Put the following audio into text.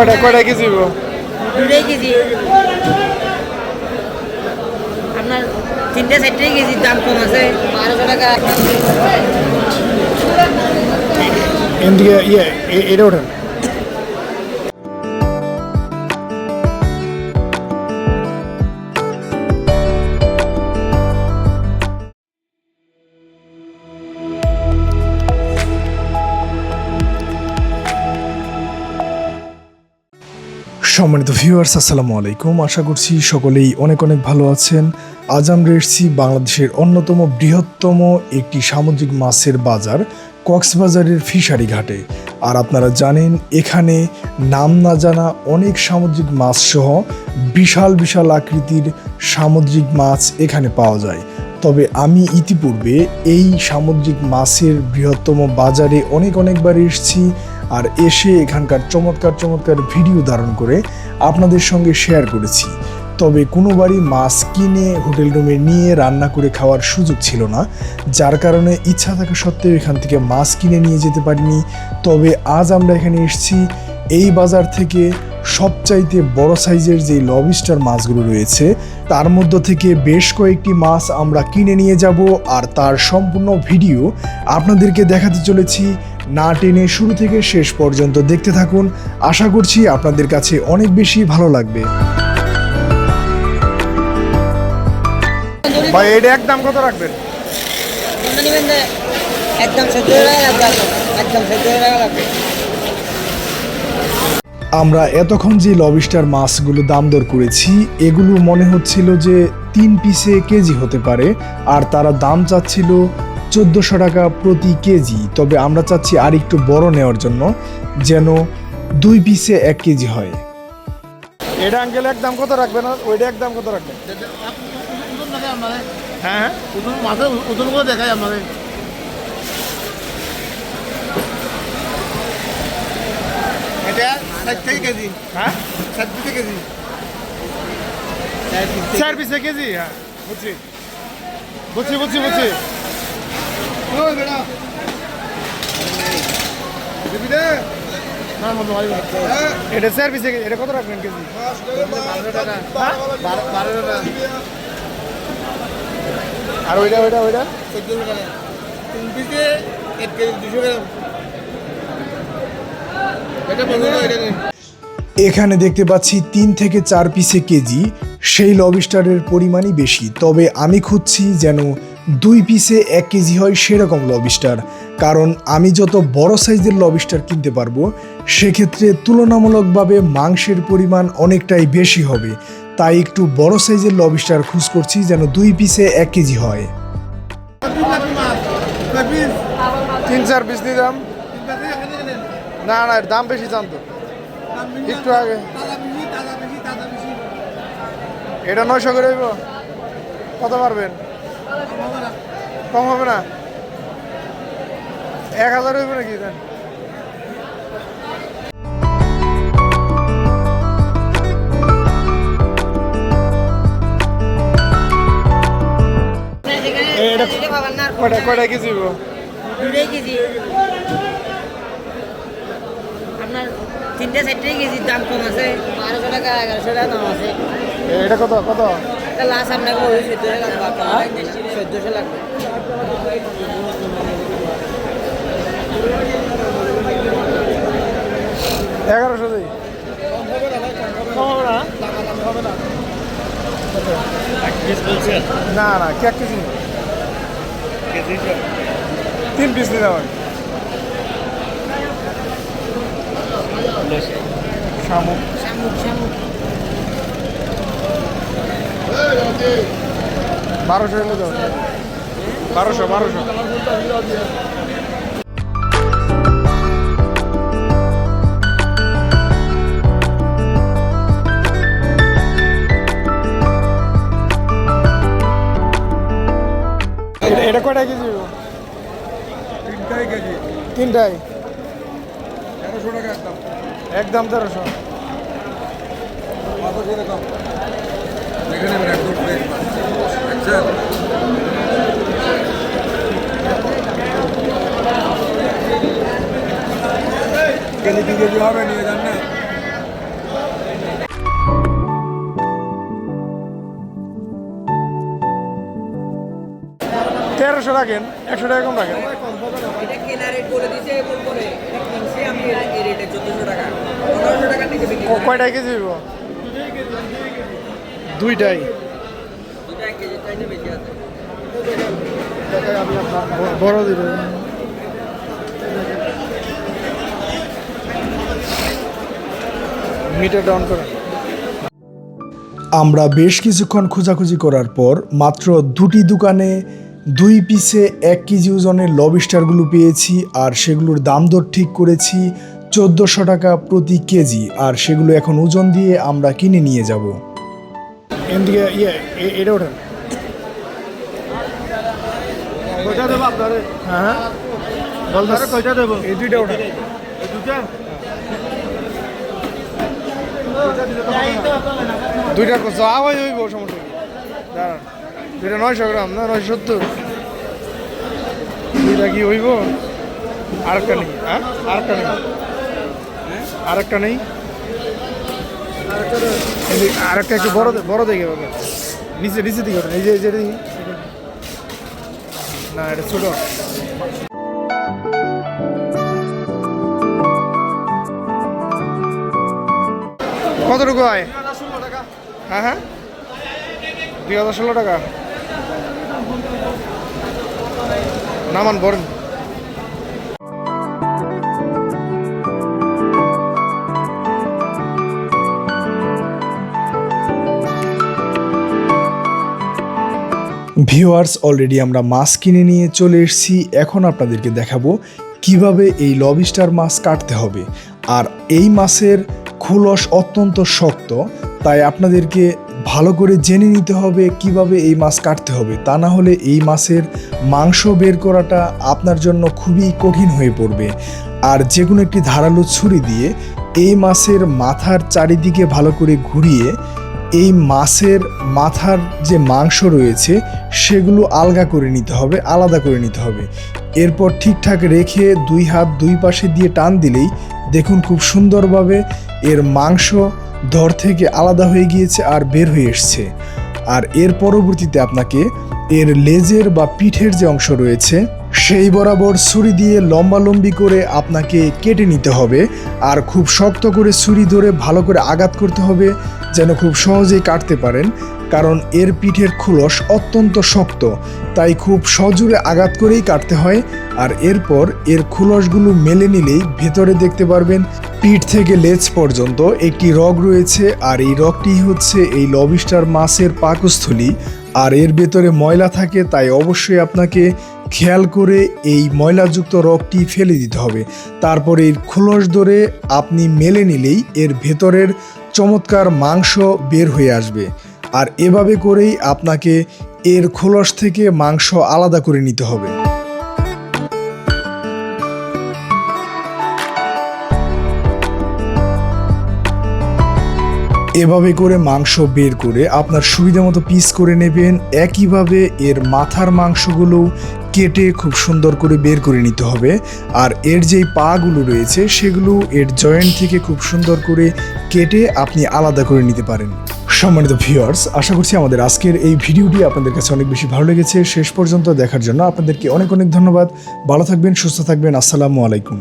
এটা কটা কেজি দুটাই কেজি। আপনার তিনটে চারটেই কেজির দাম কম আছে বারোশো টাকা। এদিকে ইয়ে এটা ওঠেন? সম্মানিত ভিউয়ার্স আসসালামু আলাইকুম। আশা করছি সকলেই অনেক অনেক ভালো আছেন। আজ আমরা এসেছি বাংলাদেশের অন্যতম বৃহত্তম একটি সামুদ্রিক মাছের বাজার, কক্সবাজারের ফিশারি ঘাটে। আর আপনারা জানেন, এখানে নাম না জানা অনেক সামুদ্রিক মাছ সহ বিশাল বিশাল আকৃতির সামুদ্রিক মাছ এখানে পাওয়া যায়। তবে আমি ইতিপূর্বে এই সামুদ্রিক মাছের বৃহত্তম বাজারে অনেক অনেকবার এসেছি। আর এসে এখানকার চমৎকার চমৎকার ভিডিও ধারণ করে আপনাদের সঙ্গে শেয়ার করেছি। তবে কোনোবারই মাছ কিনে হোটেল রুমে নিয়ে রান্না করে খাওয়ার সুযোগ ছিল না। যার কারণে ইচ্ছা থাকা সত্ত্বেও এখান থেকে মাছ কিনে নিয়ে যেতে পারিনি। তবে আজ আমরা এখানে এসেছি এই বাজার থেকে সবচাইতে বড় সাইজের যে লবিস্টার মাছগুলো রয়েছে, তার মধ্য থেকে বেশ কয়েকটি মাছ আমরা কিনে নিয়ে যাব। আর তার সম্পূর্ণ ভিডিও আপনাদেরকে দেখাতে চলেছি না টেনে শুরু থেকে শেষ পর্যন্ত দেখতে থাকুন। আশা করছি আপনাদের কাছে অনেক বেশি ভালো লাগবে। ভাই এটা একদম কত রাখবেন? একদম। একদম লাগবে। আমরা এতক্ষণ যে লবিস্টার মাছগুলো দাম দর করেছি এগুলো মনে হচ্ছিল যে তিন পিসে কেজি হতে পারে আর তারা দাম চাচ্ছিল চোদ্দোশো টাকা প্রতি কেজি। তবে আমরা চাচ্ছি আর একটু বড় নেওয়ার জন্য যেন দুই পিসে এক কেজি হয়। এটা আঙ্কেল একদম কত রাখবেন আর ওইটা একদম কত রাখবেন? হ্যাঁ মাথা ওজন করে দেখাই আমাদের এটা ষাট থেকে কেজি। হ্যাঁ? ষাট থেকে কেজি। চার পিসে কেজি? হ্যাঁ বুঝছি। বুঝছি বুঝছি বুঝছি ওই বেটা দিবি রে না মতো হ্যাঁ এটা এটা কত রাখবেন কেজি আর ওইটা ওইটা ওইটা চোদ্দশো টাকা তিন পিসে এক কেজি দুশো গ্রাম এটা বলব এটা এখানে দেখতে পাচ্ছি তিন থেকে চার পিসে কেজি সেই লবিস্টারের পরিমাণই বেশি। তবে আমি খুঁজছি যেন দুই পিসে এক কেজি হয় সেরকম লবিস্টার কারণ আমি যত বড় সাইজের লবিস্টার কিনতে পারব, সেক্ষেত্রে তুলনামূলকভাবে মাংসের পরিমাণ অনেকটাই বেশি হবে। তাই একটু বড় সাইজের লবিস্টার খুঁজ করছি যেন দুই পিসে এক কেজি হয়। তিন চার পিস না না দাম বেশি জানতো। একটু আগে। এটা নয়শো করে হইব? কত পারবেন কম হবে না? এক হাজার হইব নাকি কেজি হইব? কেজি। আপনার তিনটে চারটেই কেজির দাম কম আছে। বারোশো টাকা এগারোশো টাকা দাম আছে। এটা কত কত? একটা লাস্ট আপনাকে ওই চোদ্দোশো লাগবে। চোদ্দোশো লাগবে। এগারোশো দিই না না কে কেজি। তিন পিস দিতে হবে শামুক। শামুক শামুক। বারোশো দাও। বারোশো বারোশো। এটা- এটা কয়টা কেজি? তিনটাই কেজি। তিনটাই তেরোশো টাকা একদম একদম তেরোশো কত করে দাম দেখে নেবেন একদম ফ্রেশ মাছ দেখছেন? কেজি দু কেজি হবে নিয়ে যান না। তেরোশো রাখেন একশো টাকা কম রাখেন। করি। কেজি দুইটাই। বড় দিবে। মিটার ডাউন করেন আমরা বেশ কিছুক্ষণ খোঁজাখুঁজি করার পর মাত্র দুটি দোকানে দুই পিসে এক কেজি ওজনের লবিস্টারগুলো পেয়েছি আর সেগুলোর দাম দর ঠিক করেছি চোদ্দোশো টাকা প্রতি কেজি আর সেগুলো এখন ওজন দিয়ে আমরা কিনে নিয়ে যাব। ইয়ে এটা ওঠেন। কয়টা দেবো আপনারে? হ্যাঁ। কয়টা দেবো? এই দুইটা ওঠেন। দুইটা? কত আওয়াজ হইব সমস্যা। দাঁড়ান। দুইটা নয়শো গ্রাম, না, নয়শো সত্তর? দুইটা কি হইব? আরেকটা নেই হ্যাঁ? আরেকটা নেই। আরেকটা নেই? আরেকটা একটু বড় বড় দেখে হবে। নিচে নিচে দিকে যে এটা দেখি। না, এটা ছোট। কতটুকু হয়? হ্যাঁ হ্যাঁ। দুই হাজার ষোলো টাকা। নামান বরেন ভিউয়ার্স অলরেডি আমরা মাছ কিনে নিয়ে চলে এসেছি। এখন আপনাদেরকে দেখাবো কীভাবে এই লবিস্টার মাছ কাটতে হবে। আর এই মাছের খুলস অত্যন্ত শক্ত, তাই আপনাদেরকে ভালো করে জেনে নিতে হবে কীভাবে এই মাছ কাটতে হবে। তা না হলে এই মাছের মাংস বের করাটা আপনার জন্য খুবই কঠিন হয়ে পড়বে। আর যে কোনো একটি ধারালো ছুরি দিয়ে এই মাছের মাথার চারিদিকে ভালো করে ঘুরিয়ে এই মাছের মাথার যে মাংস রয়েছে, সেগুলো আলগা করে নিতে হবে, আলাদা করে নিতে হবে। এরপর ঠিকঠাক রেখে দুই হাত দুই পাশে দিয়ে টান দিলেই দেখুন খুব সুন্দরভাবে এর মাংস ধর থেকে আলাদা হয়ে গিয়েছে আর বের হয়ে এসছে। আর এর পরবর্তীতে আপনাকে এর লেজের বা পিঠের যে অংশ রয়েছে, সেই বরাবর ছুরি দিয়ে লম্বালম্বি করে আপনাকে কেটে নিতে হবে আর খুব শক্ত করে ছুরি ধরে ভালো করে আঘাত করতে হবে যেন খুব সহজেই কাটতে পারেন, কারণ এর পিঠের খুলস অত্যন্ত শক্ত, তাই খুব সজোরে আঘাত করেই কাটতে হয়। আর এরপর এর খুলসগুলো মেলে নিলেই ভেতরে দেখতে পারবেন পিঠ থেকে লেজ পর্যন্ত একটি রগ রয়েছে আর এই রগটি হচ্ছে এই লবিস্টার মাছের পাকস্থলী। আর এর ভেতরে ময়লা থাকে, তাই অবশ্যই আপনাকে খেয়াল করে এই ময়লাযুক্ত রগটি ফেলে দিতে হবে। তারপর এর খোলস ধরে আপনি মেলে নিলেই এর ভেতরের চমৎকার মাংস বের হয়ে আসবে। আর এভাবে করেই আপনাকে এর খোলস থেকে মাংস আলাদা করে নিতে হবে। এভাবে করে মাংস বের করে আপনার সুবিধা মতো পিস করে নেবেন। একইভাবে এর মাথার মাংসগুলো কেটে খুব সুন্দর করে বের করে নিতে হবে। আর এর যেই পাগুলো রয়েছে, সেগুলো এর জয়েন্ট থেকে খুব সুন্দর করে কেটে আপনি আলাদা করে নিতে পারেন। সম্মানিত ভিউয়ার্স আশা করছি আমাদের আজকের এই ভিডিওটি আপনাদের কাছে অনেক বেশি ভালো লেগেছে। শেষ পর্যন্ত দেখার জন্য আপনাদেরকে অনেক অনেক ধন্যবাদ। ভালো থাকবেন, সুস্থ থাকবেন। আসসালামু আলাইকুম।